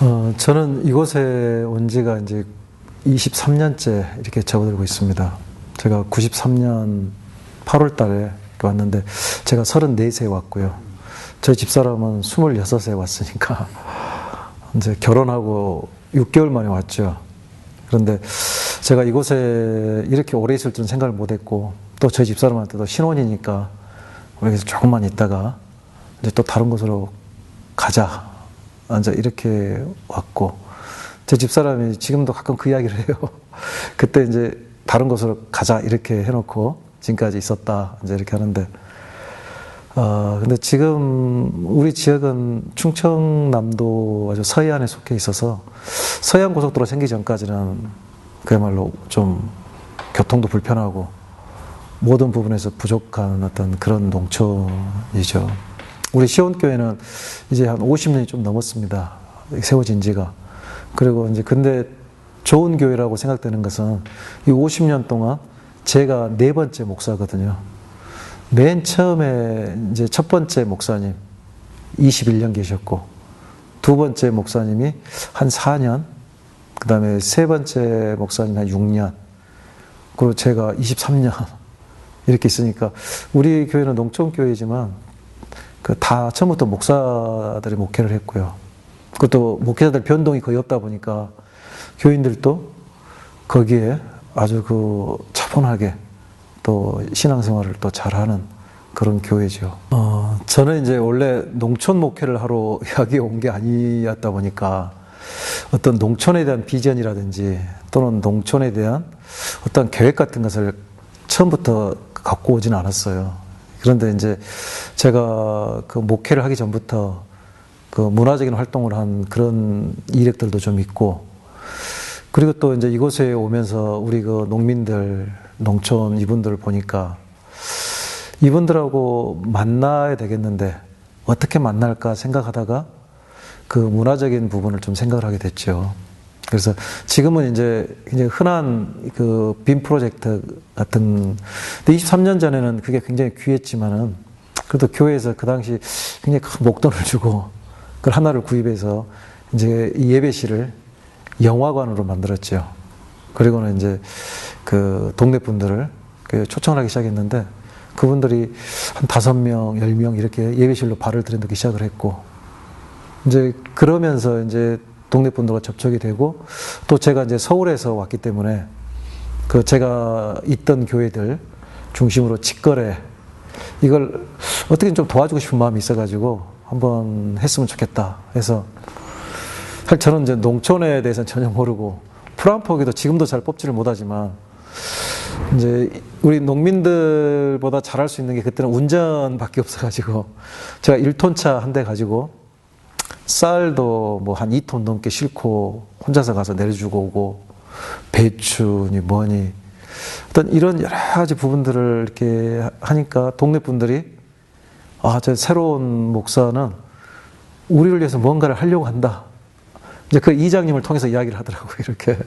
어, 저는 이곳에 온 지가 이제 23년째 이렇게 접어들고 있습니다. 제가 93년 8월 달에 왔는데 제가 34세에 왔고요. 저희 집사람은 26세에 왔으니까 이제 결혼하고 6개월 만에 왔죠. 그런데 제가 이곳에 이렇게 오래 있을 줄은 생각을 못 했고 또 저희 집사람한테도 신혼이니까 여기서 조금만 있다가 이제 또 다른 곳으로 가자. 이제 이렇게 왔고 제 집사람이 지금도 가끔 그 이야기를 해요. 그때 이제 다른 곳으로 가자 이렇게 해놓고 지금까지 있었다 이제 이렇게 하는데 어 근데 지금 우리 지역은 충청남도 아주 서해안에 속해 있어서 서해안 고속도로 생기기 전까지는 그야말로 좀 교통도 불편하고 모든 부분에서 부족한 어떤 그런 농촌이죠. 우리 시온교회는 이제 한 50년이 좀 넘었습니다. 세워진 지가. 그리고 이제 근데 좋은 교회라고 생각되는 것은 이 50년 동안 제가 네 번째 목사거든요. 맨 처음에 이제 첫 번째 목사님 21년 계셨고 두 번째 목사님이 한 4년 그 다음에 세 번째 목사님 한 6년 그리고 제가 23년 이렇게 있으니까 우리 교회는 농촌 교회지만 그 다 처음부터 목사들이 목회를 했고요. 그것도 목회자들 변동이 거의 없다 보니까 교인들도 거기에 아주 그 차분하게 또 신앙생활을 또 잘하는 그런 교회죠. 어, 저는 이제 원래 농촌 목회를 하러 여기 온 게 아니었다 보니까 어떤 농촌에 대한 비전이라든지 또는 농촌에 대한 어떤 계획 같은 것을 처음부터 갖고 오진 않았어요. 그런데 이제 제가 그 목회를 하기 전부터 그 문화적인 활동을 한 그런 이력들도 좀 있고 그리고 또 이제 이곳에 오면서 우리 그 농민들, 농촌 이분들을 보니까 이분들하고 만나야 되겠는데 어떻게 만날까 생각하다가 그 문화적인 부분을 좀 생각을 하게 됐죠. 그래서 지금은 이제 굉장히 흔한 그 빔 프로젝트 같은, 23년 전에는 그게 굉장히 귀했지만은 그래도 교회에서 그 당시 굉장히 큰 목돈을 주고 그걸 하나를 구입해서 이제 이 예배실을 영화관으로 만들었죠. 그리고는 이제 그 동네 분들을 그 초청을 하기 시작했는데 그분들이 한 다섯 명, 열 명 이렇게 예배실로 발을 들여놓기 시작을 했고 이제 그러면서 이제 동네 분들과 접촉이 되고 또 제가 이제 서울에서 왔기 때문에 그 제가 있던 교회들 중심으로 직거래 이걸 어떻게 좀 도와주고 싶은 마음이 있어가지고 한번 했으면 좋겠다 해서 사실 저는 이제 농촌에 대해서는 전혀 모르고 프랑포기도 지금도 잘 뽑지를 못하지만 이제 우리 농민들보다 잘할 수 있는 게 그때는 운전밖에 없어가지고 제가 1톤 차 한 대 가지고 쌀도 뭐 한 2톤 넘게 싣고 혼자서 가서 내려주고 오고 배추니 뭐니 어떤 이런 여러 가지 부분들을 이렇게 하니까 동네 분들이 아, 저 새로운 목사는 우리를 위해서 뭔가를 하려고 한다. 이제 그 이장님을 통해서 이야기를 하더라고요, 이렇게.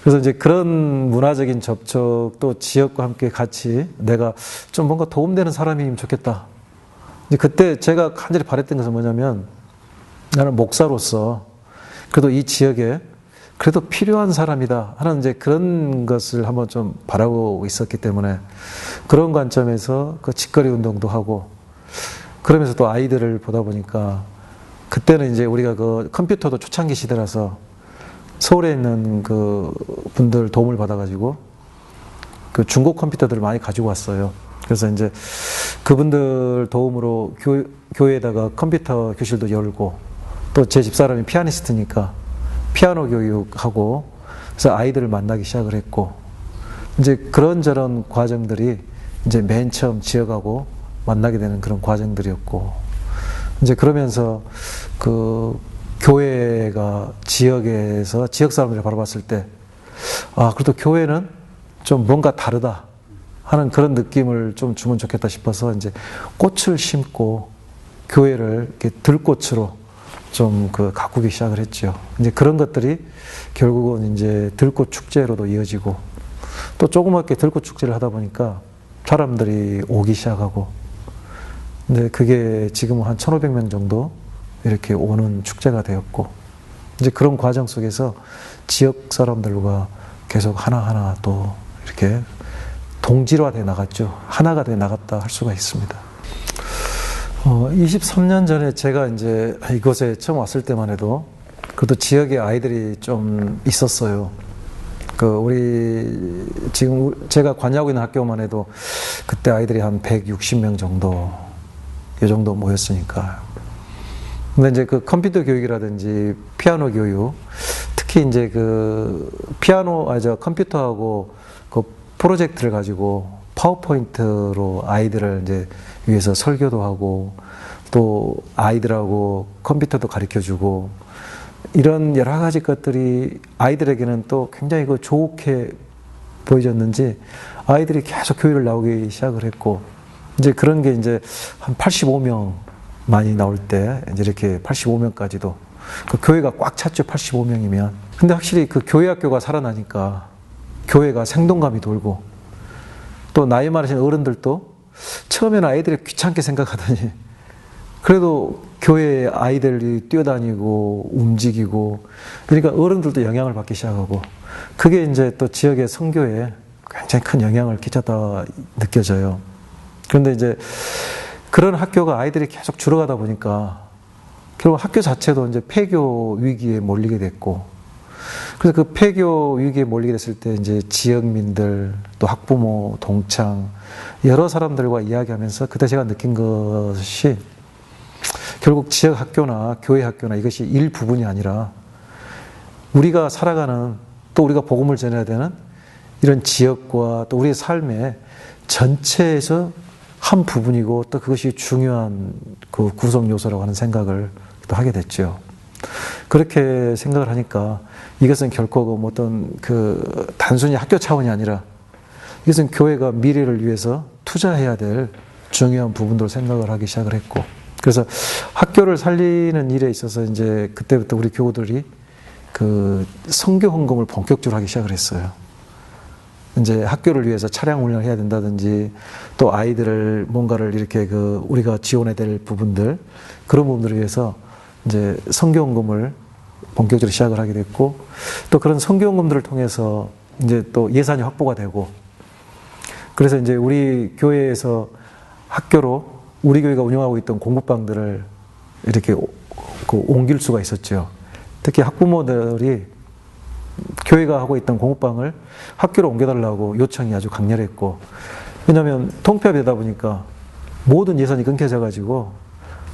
그래서 이제 그런 문화적인 접촉 또 지역과 함께 같이 내가 좀 뭔가 도움되는 사람이면 좋겠다. 이제 그때 제가 간절히 바랬던 것은 뭐냐면 나는 목사로서 그래도 이 지역에 그래도 필요한 사람이다 하는 이제 그런 것을 한번 좀 바라고 있었기 때문에 그런 관점에서 그 직거리 운동도 하고 그러면서 또 아이들을 보다 보니까 그때는 이제 우리가 그 컴퓨터도 초창기 시대라서 서울에 있는 그 분들 도움을 받아가지고 그 중고 컴퓨터들을 많이 가지고 왔어요. 그래서 이제 그분들 도움으로 교, 교회에다가 컴퓨터 교실도 열고 또 제 집사람이 피아니스트니까 피아노 교육하고 그래서 아이들을 만나기 시작을 했고 이제 그런저런 과정들이 이제 맨 처음 지어가고 만나게 되는 그런 과정들이었고 이제 그러면서 그 교회가 지역에서 지역 사람들이 바라봤을 때 아, 그래도 교회는 좀 뭔가 다르다 하는 그런 느낌을 좀 주면 좋겠다 싶어서 이제 꽃을 심고 교회를 이렇게 들꽃으로 좀 그 가꾸기 시작을 했죠. 이제 그런 것들이 결국은 이제 들꽃 축제로도 이어지고 또 조그맣게 들꽃 축제를 하다 보니까 사람들이 오기 시작하고 근데 그게 지금은 한 1,500명 정도 이렇게 오는 축제가 되었고 이제 그런 과정 속에서 지역 사람들과 계속 하나하나 또 이렇게 동질화돼 나갔죠. 하나가 돼 나갔다 할 수가 있습니다. 어, 23년 전에 제가 이제 이곳에 처음 왔을 때만 해도 그래도 지역에 아이들이 좀 있었어요. 그 우리 지금 제가 관여하고 있는 학교만 해도 그때 아이들이 한 160명 정도 이 정도 모였으니까. 근데 이제 그 컴퓨터 교육이라든지 피아노 교육, 특히 이제 그 피아노 아저 컴퓨터하고 그 프로젝트를 가지고 파워포인트로 아이들을 이제 위해서 설교도 하고 또 아이들하고 컴퓨터도 가르쳐 주고 이런 여러 가지 것들이 아이들에게는 또 굉장히 그 좋게 보여졌는지 아이들이 계속 교회를 나오기 시작을 했고 이제 그런 게 이제 한 85명 많이 나올 때 이제 이렇게 85명까지도 그 교회가 꽉 찼죠 85명이면. 근데 확실히 그 교회 학교가 살아나니까 교회가 생동감이 돌고 또 나이 많으신 어른들도 처음에는 아이들이 귀찮게 생각하더니 그래도 교회에 아이들이 뛰어다니고 움직이고 그러니까 어른들도 영향을 받기 시작하고 그게 이제 또 지역의 선교에 굉장히 큰 영향을 끼쳤다 느껴져요. 그런데 이제 그런 학교가 아이들이 계속 줄어가다 보니까 결국 학교 자체도 이제 폐교 위기에 몰리게 됐고 그래서 그 폐교 위기에 몰리게 됐을 때 이제 지역민들 또 학부모 동창 여러 사람들과 이야기하면서 그때 제가 느낀 것이 결국 지역 학교나 교회 학교나 이것이 일부분이 아니라 우리가 살아가는 또 우리가 복음을 전해야 되는 이런 지역과 또 우리의 삶의 전체에서 한 부분이고 또 그것이 중요한 그 구성 요소라고 하는 생각을 또 하게 됐죠. 그렇게 생각을 하니까 이것은 결코 그 어떤 그 단순히 학교 차원이 아니라 이것은 교회가 미래를 위해서 투자해야 될 중요한 부분들 생각을 하기 시작을 했고 그래서 학교를 살리는 일에 있어서 이제 그때부터 우리 교우들이 그 성교 헌금을 본격적으로 하기 시작을 했어요. 이제 학교를 위해서 차량 운영을 해야 된다든지 또 아이들을 뭔가를 이렇게 그 우리가 지원해야 될 부분들 그런 부분들을 위해서 이제 성교원금을 본격적으로 시작을 하게 됐고 또 그런 성교원금들을 통해서 이제 또 예산이 확보가 되고 그래서 이제 우리 교회에서 학교로 우리 교회가 운영하고 있던 공부방들을 이렇게 그 옮길 수가 있었죠. 특히 학부모들이 교회가 하고 있던 공부방을 학교로 옮겨달라고 요청이 아주 강렬했고, 왜냐하면 통폐합이 되다 보니까 모든 예산이 끊겨져 가지고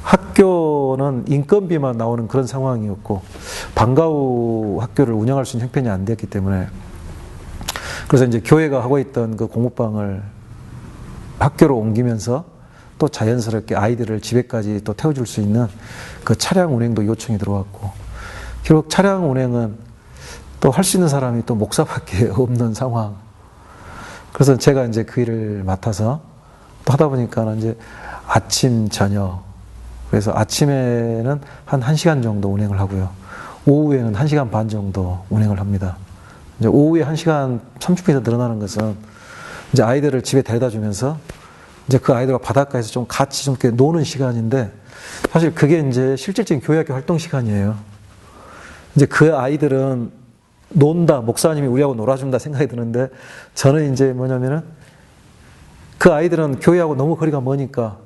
학교 는 인건비만 나오는 그런 상황이었고, 방과 후 학교를 운영할 수 있는 형편이 안 됐기 때문에, 그래서 이제 교회가 하고 있던 그 공부방을 학교로 옮기면서 또 자연스럽게 아이들을 집에까지 또 태워줄 수 있는 그 차량 운행도 요청이 들어왔고, 결국 차량 운행은 또 할 수 있는 사람이 또 목사밖에 없는 상황. 그래서 제가 이제 그 일을 맡아서 또 하다 보니까 이제 아침, 저녁. 그래서 아침에는 한 1시간 정도 운행을 하고요. 오후에는 1시간 반 정도 운행을 합니다. 이제 오후에 1시간 30분이 더 늘어나는 것은 이제 아이들을 집에 데려다 주면서 이제 그 아이들과 바닷가에서 좀 같이 좀 노는 시간인데 사실 그게 이제 실질적인 교회학교 활동 시간이에요. 이제 그 아이들은 논다, 목사님이 우리하고 놀아준다 생각이 드는데 저는 이제 뭐냐면은 그 아이들은 교회하고 너무 거리가 머니까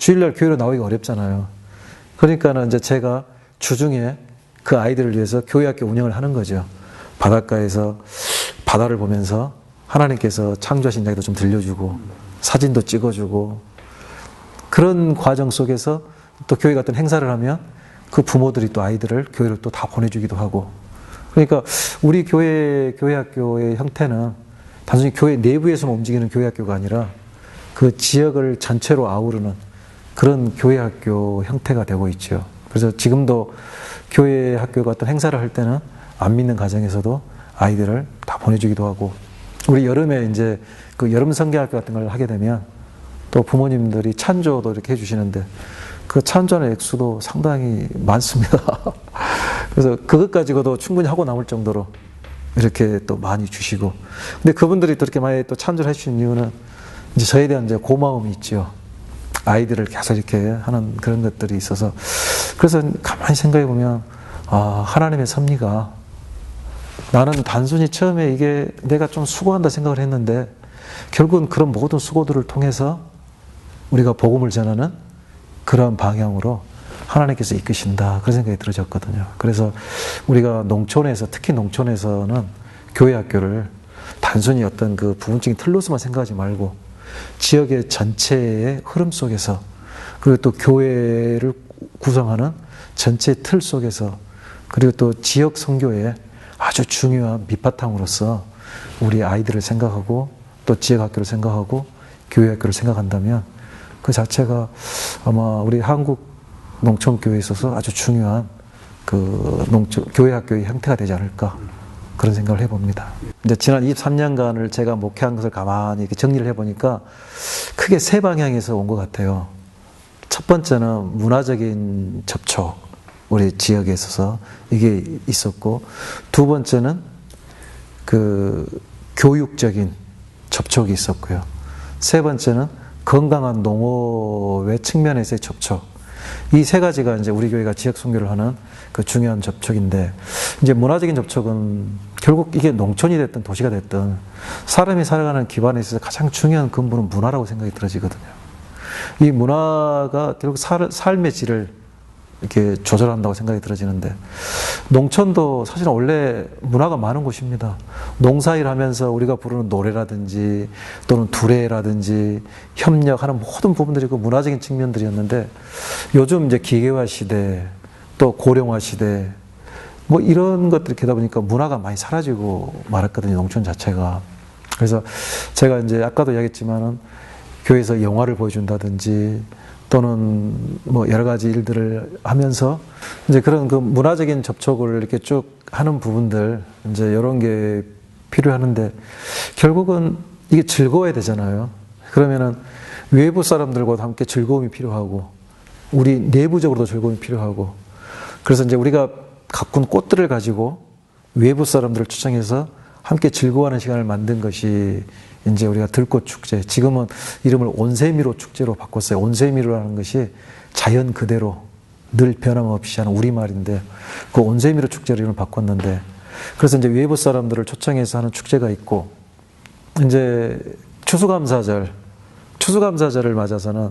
주일날 교회로 나오기가 어렵잖아요. 그러니까는 이제 제가 주중에 그 아이들을 위해서 교회학교 운영을 하는 거죠. 바닷가에서 바다를 보면서 하나님께서 창조하신 이야기도 좀 들려주고 사진도 찍어주고 그런 과정 속에서 또 교회 같은 행사를 하면 그 부모들이 또 아이들을 교회를 또 다 보내주기도 하고 그러니까 우리 교회 교회 학교의 형태는 단순히 교회 내부에서만 움직이는 교회 학교가 아니라 그 지역을 전체로 아우르는 그런 교회 학교 형태가 되고 있죠. 그래서 지금도 교회 학교가 어떤 행사를 할 때는 안 믿는 가정에서도 아이들을 다 보내주기도 하고 우리 여름에 이제 그 여름 성경학교 같은 걸 하게 되면 또 부모님들이 찬조도 이렇게 해주시는데 그 찬조의 액수도 상당히 많습니다. 그래서 그것 가지고도 충분히 하고 남을 정도로 이렇게 또 많이 주시고. 근데 그분들이 그렇게 많이 또 찬조를 해주신 이유는 이제 저에 대한 이제 고마움이 있죠. 아이들을 계속 이렇게 하는 그런 것들이 있어서 그래서 가만히 생각해 보면 아 하나님의 섭리가 나는 단순히 처음에 이게 내가 좀 수고한다 생각을 했는데 결국은 그런 모든 수고들을 통해서 우리가 복음을 전하는 그런 방향으로 하나님께서 이끄신다 그런 생각이 들어졌거든요. 그래서 우리가 농촌에서 특히 농촌에서는 교회 학교를 단순히 어떤 그 부분적인 틀로서만 생각하지 말고 지역의 전체의 흐름 속에서 그리고 또 교회를 구성하는 전체 틀 속에서 그리고 또 지역 선교의 아주 중요한 밑바탕으로서 우리 아이들을 생각하고 또 지역 학교를 생각하고 교회 학교를 생각한다면 그 자체가 아마 우리 한국 농촌 교회에 있어서 아주 중요한 그 농촌 교회 학교의 형태가 되지 않을까 그런 생각을 해봅니다. 이제 지난 23년간을 제가 목회한 것을 가만히 이렇게 정리를 해보니까 크게 세 방향에서 온 것 같아요. 첫 번째는 문화적인 접촉, 우리 지역에 있어서 이게 있었고, 두 번째는 그 교육적인 접촉이 있었고요. 세 번째는 건강한 농업의 측면에서의 접촉. 이 세 가지가 이제 우리 교회가 지역 선교를 하는 그 중요한 접촉인데, 이제 문화적인 접촉은 결국 이게 농촌이 됐든 도시가 됐든 사람이 살아가는 기반에 있어서 가장 중요한 근본은 문화라고 생각이 들어지거든요. 이 문화가 결국 살, 삶의 질을 이렇게 조절한다고 생각이 들어지는데 농촌도 사실은 원래 문화가 많은 곳입니다. 농사일 하면서 우리가 부르는 노래라든지 또는 두레라든지 협력하는 모든 부분들이 그 문화적인 측면들이었는데 요즘 이제 기계화 시대 또 고령화 시대 뭐 이런 것들이 되다 보니까 문화가 많이 사라지고 말았거든요. 농촌 자체가. 그래서 제가 이제 아까도 이야기했지만은 교회에서 영화를 보여준다든지 또는 뭐 여러 가지 일들을 하면서 이제 그런 그 문화적인 접촉을 이렇게 쭉 하는 부분들 이제 이런 게 필요하는데 결국은 이게 즐거워야 되잖아요. 그러면은 외부 사람들과도 함께 즐거움이 필요하고 우리 내부적으로도 즐거움이 필요하고 그래서 이제 우리가 가꾼 꽃들을 가지고 외부 사람들을 초청해서 함께 즐거워하는 시간을 만든 것이 이제 우리가 들꽃 축제. 지금은 이름을 온세미로 축제로 바꿨어요. 온세미로라는 것이 자연 그대로 늘 변함없이 하는 우리말인데 그 온세미로 축제로 이름을 바꿨는데 그래서 이제 외부 사람들을 초청해서 하는 축제가 있고 이제 추수감사절, 추수감사절을 맞아서는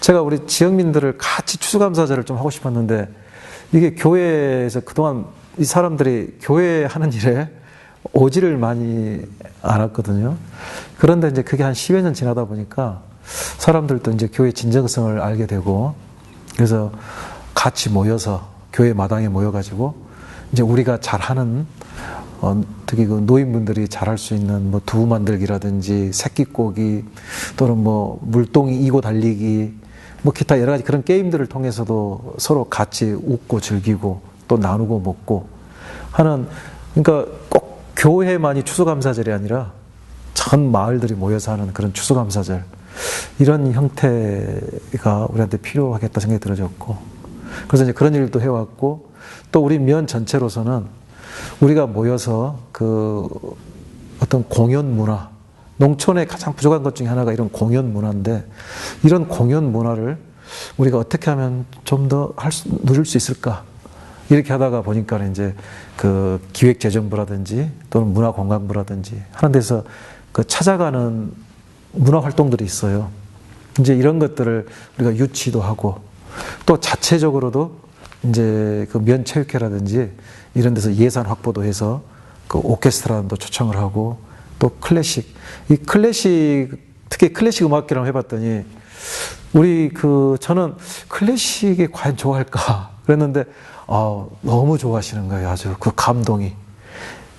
제가 우리 지역민들을 같이 추수감사절을 좀 하고 싶었는데 이게 교회에서 그동안 이 사람들이 교회 하는 일에 오지를 많이 않았거든요. 그런데 이제 그게 한 10여 년 지나다 보니까 사람들도 이제 교회 진정성을 알게 되고 그래서 같이 모여서 교회 마당에 모여가지고 이제 우리가 잘하는 어, 특히 그 노인분들이 잘할 수 있는 뭐 두부 만들기라든지 새끼꼬기 또는 뭐 물동이 이고 달리기 뭐 기타 여러 가지 그런 게임들을 통해서도 서로 같이 웃고 즐기고 또 나누고 먹고 하는 그러니까 꼭 교회만이 추수감사절이 아니라 전 마을들이 모여서 하는 그런 추수감사절 이런 형태가 우리한테 필요하겠다 생각이 들어졌고 그래서 이제 그런 일도 해왔고 또 우리 면 전체로서는 우리가 모여서 그 어떤 공연 문화 농촌의 가장 부족한 것 중에 하나가 이런 공연 문화인데 이런 공연 문화를 우리가 어떻게 하면 좀 더할 수, 누릴 수 있을까? 이렇게 하다가 보니까 이제 그 기획재정부라든지 또는 문화관광부라든지 하는 데서 그 찾아가는 문화 활동들이 있어요. 이제 이런 것들을 우리가 유치도 하고 또 자체적으로도 이제 그 면체육회라든지 이런 데서 예산 확보도 해서 그 오케스트라도 초청을 하고 또 클래식 이 클래식 특히 클래식 음악기랑 해봤더니 우리 그 저는 클래식이 과연 좋아할까 그랬는데 아, 너무 좋아하시는 거예요 아주. 그 감동이.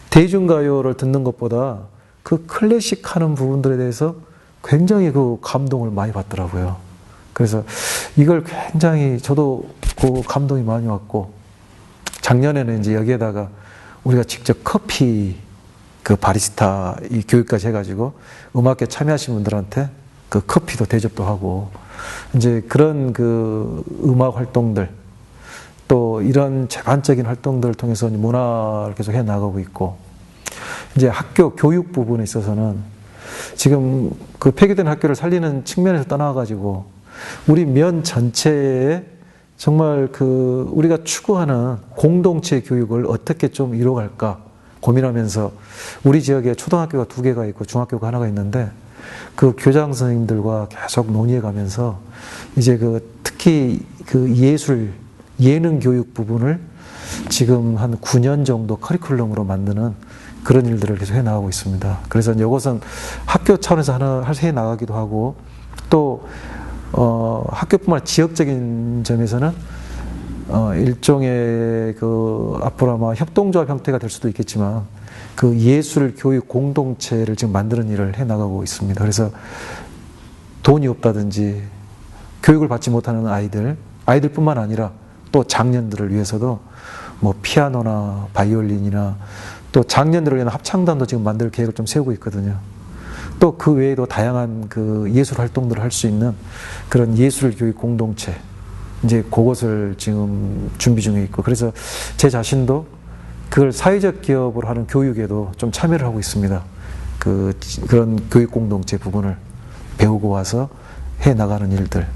대중가요를 듣는 것보다 그 클래식 하는 부분들에 대해서 굉장히 그 감동을 많이 받더라고요. 그래서 이걸 굉장히 저도 그 감동이 많이 왔고 작년에는 이제 여기에다가 우리가 직접 커피 그 바리스타 이 교육까지 해가지고 음악회 참여하신 분들한테 그 커피도 대접도 하고 이제 그런 그 음악 활동들 또 이런 재반적인 활동들을 통해서 문화를 계속 해 나가고 있고 이제 학교 교육 부분에 있어서는 지금 그 폐기된 학교를 살리는 측면에서 떠나가지고 우리 면 전체에 정말 그 우리가 추구하는 공동체 교육을 어떻게 좀 이뤄갈까 고민하면서 우리 지역에 초등학교가 두 개가 있고 중학교가 하나가 있는데 그 교장 선생님들과 계속 논의해 가면서 이제 그 특히 그 예술 예능 교육 부분을 지금 한 9년 정도 커리큘럼으로 만드는 그런 일들을 계속 해 나가고 있습니다. 그래서 이것은 학교 차원에서 하나 해 나가기도 하고 또 어, 학교뿐만 아니라 지역적인 점에서는 어, 일종의 그 앞으로 아마 협동조합 형태가 될 수도 있겠지만 그 예술 교육 공동체를 지금 만드는 일을 해 나가고 있습니다. 그래서 돈이 없다든지 교육을 받지 못하는 아이들, 아이들뿐만 아니라 또 장년들을 위해서도 뭐 피아노나 바이올린이나 또 장년들을 위한 합창단도 지금 만들 계획을 좀 세우고 있거든요. 또 그 외에도 다양한 그 예술 활동들을 할 수 있는 그런 예술 교육 공동체 이제 그것을 지금 준비 중에 있고 그래서 제 자신도 그걸 사회적 기업으로 하는 교육에도 좀 참여를 하고 있습니다. 그 그런 교육 공동체 부분을 배우고 와서 해 나가는 일들.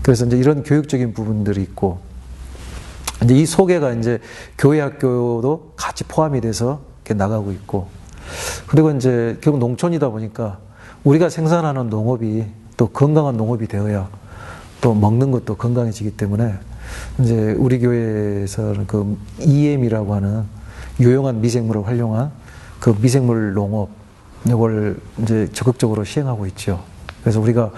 그래서 이제 이런 교육적인 부분들이 있고 이제 이 소개가 이제 교회 학교도 같이 포함이 돼서 이렇게 나가고 있고 그리고 이제 결국 농촌이다 보니까 우리가 생산하는 농업이 또 건강한 농업이 되어야 또 먹는 것도 건강해지기 때문에 이제 우리 교회에서는 그 EM이라고 하는 유용한 미생물을 활용한 그 미생물 농업 이걸 이제 적극적으로 시행하고 있죠. 그래서 우리가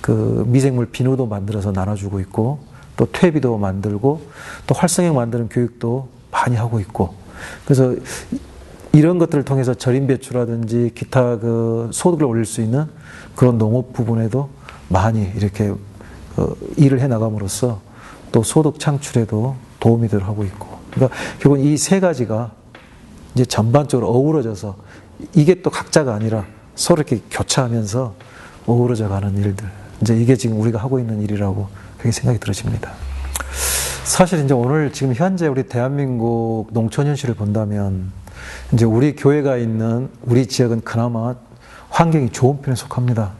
그 미생물 비누도 만들어서 나눠주고 있고 또 퇴비도 만들고 또 활성액 만드는 교육도 많이 하고 있고. 그래서 이런 것들을 통해서 절임 배추라든지 기타 그 소득을 올릴 수 있는 그런 농업 부분에도 많이 이렇게 어, 일을 해 나감으로써 또 소득 창출에도 도움이 들 하고 있고. 그러니까 결국 이 세 가지가 이제 전반적으로 어우러져서 이게 또 각자가 아니라 서로 이렇게 교차하면서 어우러져 가는 일들. 이제 이게 지금 우리가 하고 있는 일이라고 그렇게 생각이 들어집니다. 사실 이제 오늘 지금 현재 우리 대한민국 농촌 현실을 본다면 이제 우리 교회가 있는 우리 지역은 그나마 환경이 좋은 편에 속합니다.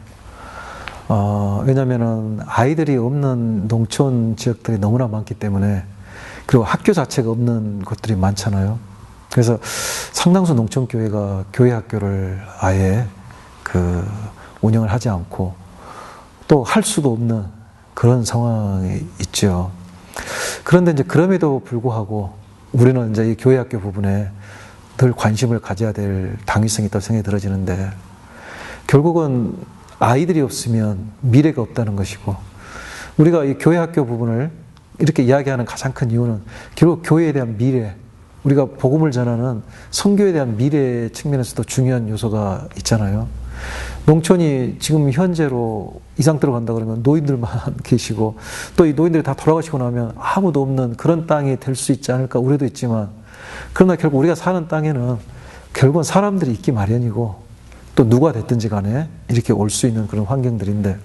어, 왜냐면은 아이들이 없는 농촌 지역들이 너무나 많기 때문에 그리고 학교 자체가 없는 곳들이 많잖아요. 그래서 상당수 농촌 교회가 교회 학교를 아예 그 운영을 하지 않고 또 할 수도 없는 그런 상황이 있죠. 그런데 이제 그럼에도 불구하고 우리는 이제 이 교회 학교 부분에 늘 관심을 가져야 될 당위성이 있다고 생각이 들어지는데 결국은 아이들이 없으면 미래가 없다는 것이고 우리가 이 교회 학교 부분을 이렇게 이야기하는 가장 큰 이유는 결국 교회에 대한 미래 우리가 복음을 전하는 성교에 대한 미래 측면에서도 중요한 요소가 있잖아요. 농촌이 지금 현재로 이 상태로 간다 그러면 노인들만 계시고 또 이 노인들이 다 돌아가시고 나면 아무도 없는 그런 땅이 될 수 있지 않을까 우려도 있지만 그러나 결국 우리가 사는 땅에는 결국은 사람들이 있기 마련이고 또 누가 됐든지 간에 이렇게 올 수 있는 그런 환경들인데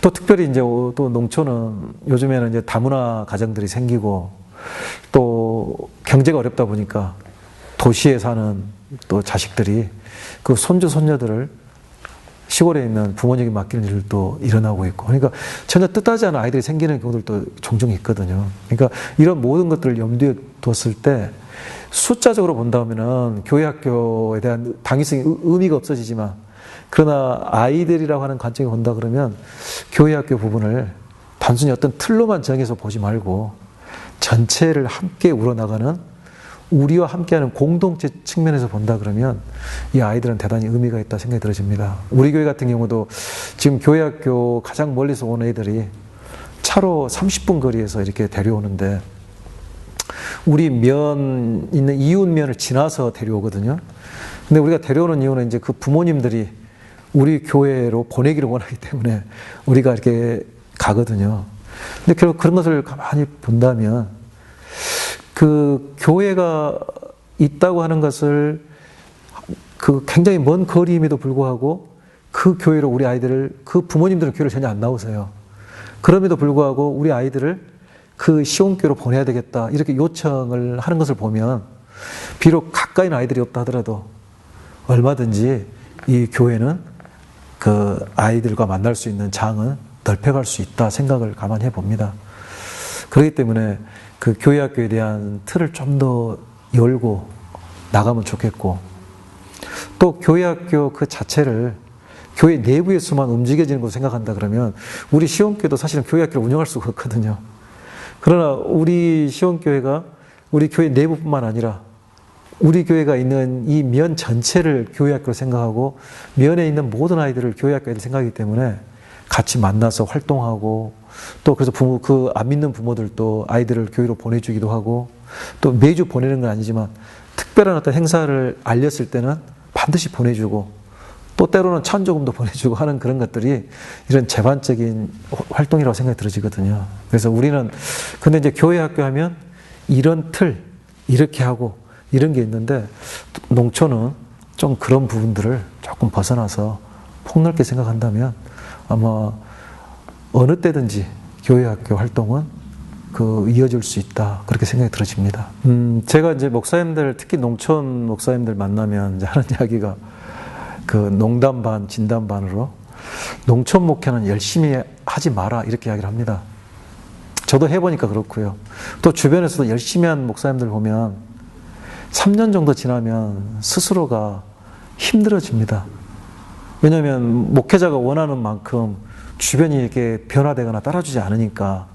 또 특별히 이제 또 농촌은 요즘에는 이제 다문화 가정들이 생기고 또 경제가 어렵다 보니까 도시에 사는 또 자식들이 그 손주 손녀들을 시골에 있는 부모님에게 맡기는 일도 일어나고 있고 그러니까 전혀 뜻하지 않은 아이들이 생기는 경우들도 종종 있거든요. 그러니까 이런 모든 것들을 염두에 뒀을 때 숫자적으로 본다면은 교회 학교에 대한 당위성이 의미가 없어지지만 그러나 아이들이라고 하는 관점에 본다 그러면 교회 학교 부분을 단순히 어떤 틀로만 정해서 보지 말고 전체를 함께 우러나가는 우리와 함께하는 공동체 측면에서 본다 그러면 이 아이들은 대단히 의미가 있다 생각이 들어집니다. 우리 교회 같은 경우도 지금 교회 학교 가장 멀리서 온 애들이 차로 30분 거리에서 이렇게 데려오는데 우리 면 있는 이웃면을 지나서 데려오거든요. 근데 우리가 데려오는 이유는 이제 그 부모님들이 우리 교회로 보내기를 원하기 때문에 우리가 이렇게 가거든요. 근데 결국 그런 것을 가만히 본다면 그 교회가 있다고 하는 것을 그 굉장히 먼 거리임에도 불구하고 그 교회로 우리 아이들을 그 부모님들은 교회를 전혀 안 나오세요. 그럼에도 불구하고 우리 아이들을 그 시온교로 보내야 되겠다 이렇게 요청을 하는 것을 보면 비록 가까이는 아이들이 없다 하더라도 얼마든지 이 교회는 그 아이들과 만날 수 있는 장은 넓혀갈 수 있다 생각을 가만히 해봅니다. 그렇기 때문에 그 교회 학교에 대한 틀을 좀 더 열고 나가면 좋겠고 또 교회 학교 그 자체를 교회 내부에서만 움직여지는 것으로 생각한다 그러면 우리 시원교도 사실은 교회 학교를 운영할 수가 없거든요. 그러나 우리 시원교회가 우리 교회 내부뿐만 아니라 우리 교회가 있는 이 면 전체를 교회 학교로 생각하고 면에 있는 모든 아이들을 교회 학교로 생각하기 때문에 같이 만나서 활동하고 또 그래서 부모 그 안 믿는 부모들도 아이들을 교회로 보내주기도 하고 또 매주 보내는 건 아니지만 특별한 어떤 행사를 알렸을 때는 반드시 보내주고 또 때로는 찬조금도 보내주고 하는 그런 것들이 이런 재반적인 활동이라고 생각이 들어지거든요. 그래서 우리는 근데 이제 교회 학교 하면 이런 틀 이렇게 하고 이런 게 있는데 농촌은 좀 그런 부분들을 조금 벗어나서 폭넓게 생각한다면 아마 어느 때든지 교회 학교 활동은 그 이어질 수 있다 그렇게 생각이 들어집니다. 음, 제가 이제 목사님들 특히 농촌 목사님들 만나면 이제 하는 이야기가 그 농담 반 진담 반으로 농촌 목회는 열심히 하지 마라 이렇게 이야기를 합니다. 저도 해보니까 그렇고요. 또 주변에서도 열심히 한 목사님들 보면 3년 정도 지나면 스스로가 힘들어집니다. 왜냐하면 목회자가 원하는 만큼 주변이 이렇게 변화되거나 따라주지 않으니까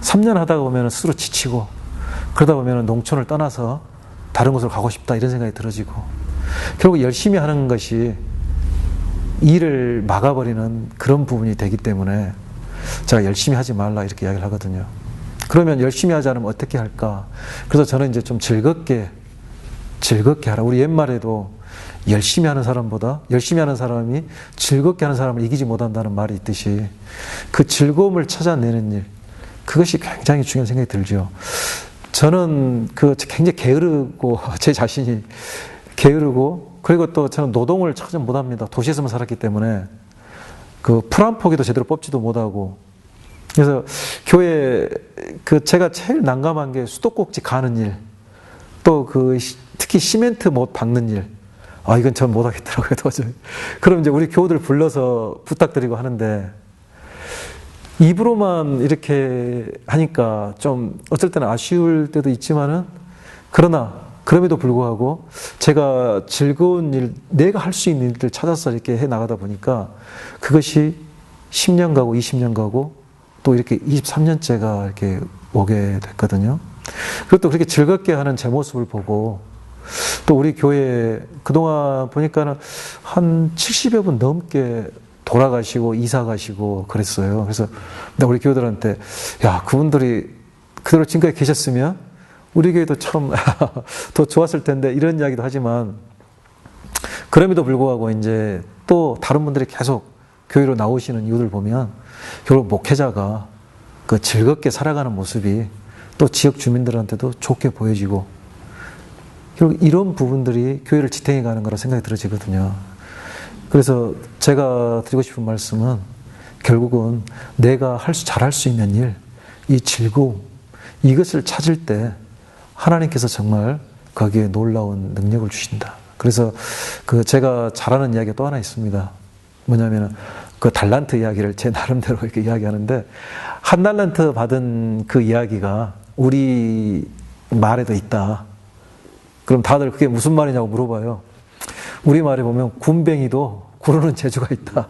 3년 하다가 보면 스스로 지치고 그러다 보면 농촌을 떠나서 다른 곳으로 가고 싶다 이런 생각이 들어지고 결국 열심히 하는 것이 일을 막아버리는 그런 부분이 되기 때문에 제가 열심히 하지 말라 이렇게 이야기를 하거든요. 그러면 열심히 하지 않으면 어떻게 할까? 그래서 저는 이제 좀 즐겁게 즐겁게 하라. 우리 옛말에도 열심히 하는 사람보다 열심히 하는 사람이 즐겁게 하는 사람을 이기지 못한다는 말이 있듯이 그 즐거움을 찾아내는 일 그것이 굉장히 중요한 생각이 들죠. 저는 그 굉장히 게으르고 제 자신이 게으르고 그리고 또 저는 노동을 찾지 못합니다. 도시에서만 살았기 때문에 그 풀 한 포기도 제대로 뽑지도 못하고 그래서 교회 그 제가 제일 난감한 게 수도꼭지 가는 일, 또 그 특히 시멘트 못 박는 일. 아 이건 전 못하겠더라고요 도저히. 그럼 이제 우리 교우들 불러서 부탁드리고 하는데 입으로만 이렇게 하니까 좀 어쩔 때는 아쉬울 때도 있지만은 그러나 그럼에도 불구하고 제가 즐거운 일, 내가 할 수 있는 일들 찾아서 이렇게 해 나가다 보니까 그것이 10년 가고 20년 가고 또 이렇게 23년째가 이렇게 오게 됐거든요. 그것도 그렇게 즐겁게 하는 제 모습을 보고 또 우리 교회 그동안 보니까는 한 70여 분 넘게 돌아가시고 이사 가시고 그랬어요. 그래서 내가 우리 교회들한테 야 그분들이 그대로 지금까지 계셨으면 우리 교회도 참 더 좋았을 텐데 이런 이야기도 하지만 그럼에도 불구하고 이제 또 다른 분들이 계속 교회로 나오시는 이유들 보면 결국 목회자가 그 즐겁게 살아가는 모습이 또 지역 주민들한테도 좋게 보여지고 결국 이런 부분들이 교회를 지탱해 가는 거라 생각이 들어지거든요. 그래서 제가 드리고 싶은 말씀은 결국은 내가 할 수, 잘할 수 있는 일, 이 즐거움, 이것을 찾을 때 하나님께서 정말 거기에 놀라운 능력을 주신다. 그래서 그 제가 잘하는 이야기가 또 하나 있습니다. 뭐냐면 그 달란트 이야기를 제 나름대로 이렇게 이야기하는데 한 달란트 받은 그 이야기가 우리 말에도 있다. 그럼 다들 그게 무슨 말이냐고 물어봐요. 우리 말에 보면 군뱅이도 구르는 재주가 있다.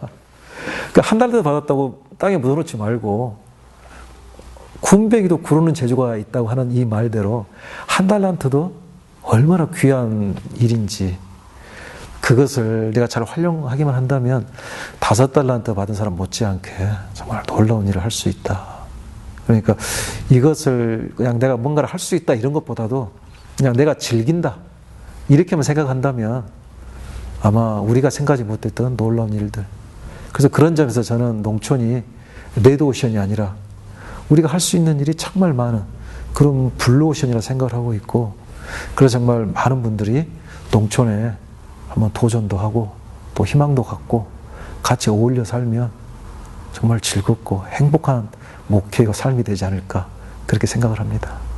그러니까 한 달도 받았다고 땅에 묻어놓지 말고 군뱅이도 구르는 재주가 있다고 하는 이 말대로 한 달란트도 얼마나 귀한 일인지 그것을 내가 잘 활용하기만 한다면 다섯 달란트 받은 사람 못지않게 정말 놀라운 일을 할 수 있다. 그러니까 이것을 그냥 내가 뭔가를 할 수 있다 이런 것보다도 그냥 내가 즐긴다 이렇게만 생각한다면 아마 우리가 생각하지 못했던 놀라운 일들. 그래서 그런 점에서 저는 농촌이 레드오션이 아니라 우리가 할 수 있는 일이 정말 많은 그런 블루오션이라 생각을 하고 있고 그래서 정말 많은 분들이 농촌에 한번 도전도 하고 또 희망도 갖고 같이 어울려 살면 정말 즐겁고 행복한 목회가 삶이 되지 않을까 그렇게 생각을 합니다.